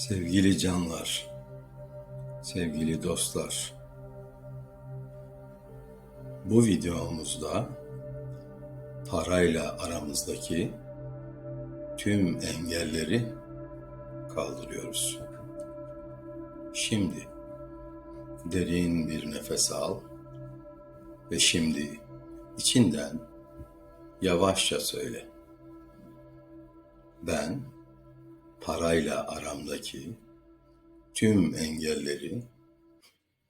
Sevgili canlar, sevgili dostlar. Bu videomuzda parayla aramızdaki tüm engelleri kaldırıyoruz. Şimdi derin bir nefes al ve şimdi içinden yavaşça söyle. Ben parayla aramdaki tüm engelleri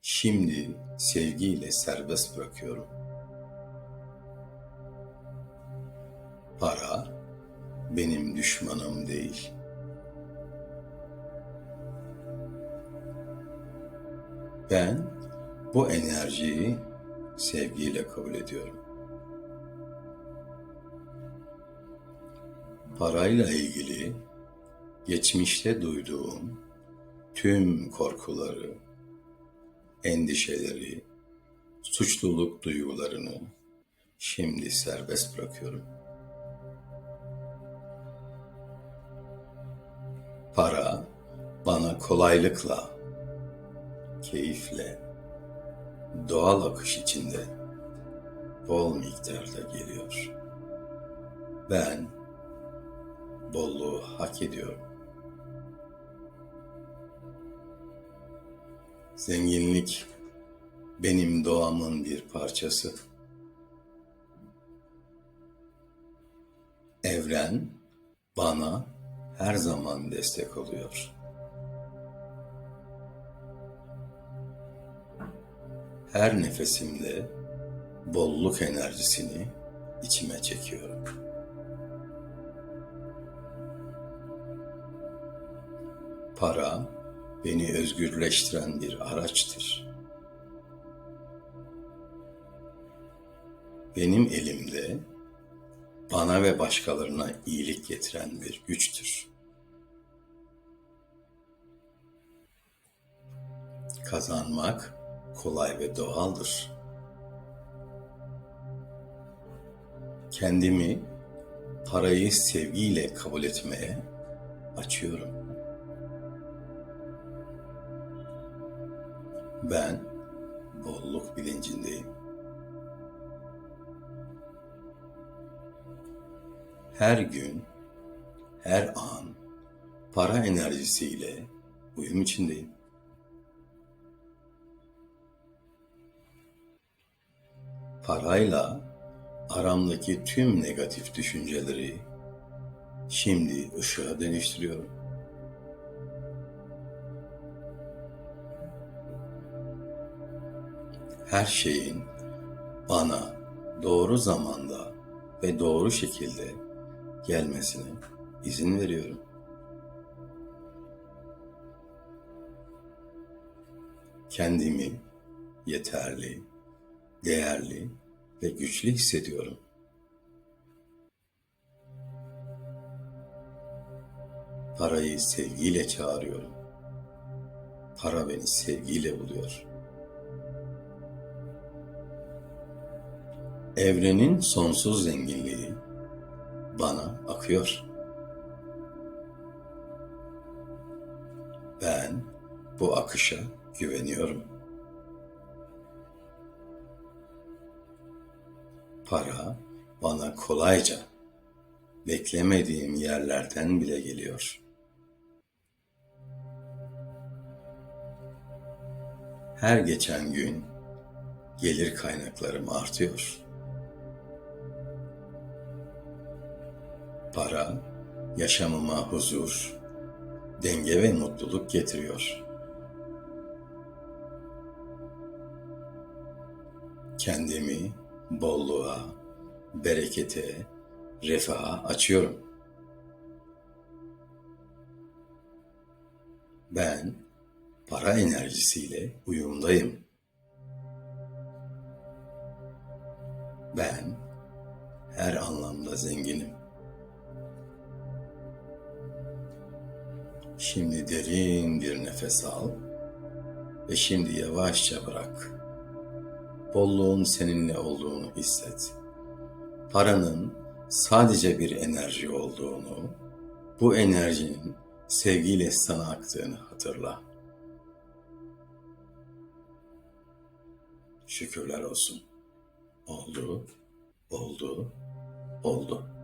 şimdi sevgiyle serbest bırakıyorum. Para benim düşmanım değil. Ben bu enerjiyi sevgiyle kabul ediyorum. Parayla ilgili geçmişte duyduğum tüm korkuları, endişeleri, suçluluk duygularını şimdi serbest bırakıyorum. Para bana kolaylıkla, keyifle, doğal akış içinde bol miktarda geliyor. Ben bolluğu hak ediyorum. Zenginlik benim doğamın bir parçası. Evren bana her zaman destek oluyor. Her nefesimde bolluk enerjisini içime çekiyorum. Para beni özgürleştiren bir araçtır. Benim elimde bana ve başkalarına iyilik getiren bir güçtür. Kazanmak kolay ve doğaldır. Kendimi parayı sevgiyle kabul etmeye açıyorum. Ben bolluk bilincindeyim. Her gün, her an para enerjisiyle uyum içindeyim. Parayla aramdaki tüm negatif düşünceleri şimdi ışığa dönüştürüyorum. Her şeyin bana doğru zamanda ve doğru şekilde gelmesine izin veriyorum. Kendimi yeterli, değerli ve güçlü hissediyorum. Parayı sevgiyle çağırıyorum. Para beni sevgiyle buluyor.'' Evrenin sonsuz zenginliği bana akıyor. Ben bu akışa güveniyorum. Para bana kolayca beklemediğim yerlerden bile geliyor. Her geçen gün gelir kaynaklarım artıyor. Para yaşamıma huzur, denge ve mutluluk getiriyor. Kendimi bolluğa, berekete, refaha açıyorum. Ben para enerjisiyle uyumdayım. Ben her anlamda zenginim. Şimdi derin bir nefes al ve şimdi yavaşça bırak. Bolluğun seninle olduğunu hisset. Paranın sadece bir enerji olduğunu, bu enerjinin sevgiyle sana aktığını hatırla. Şükürler olsun. Oldu, oldu, oldu.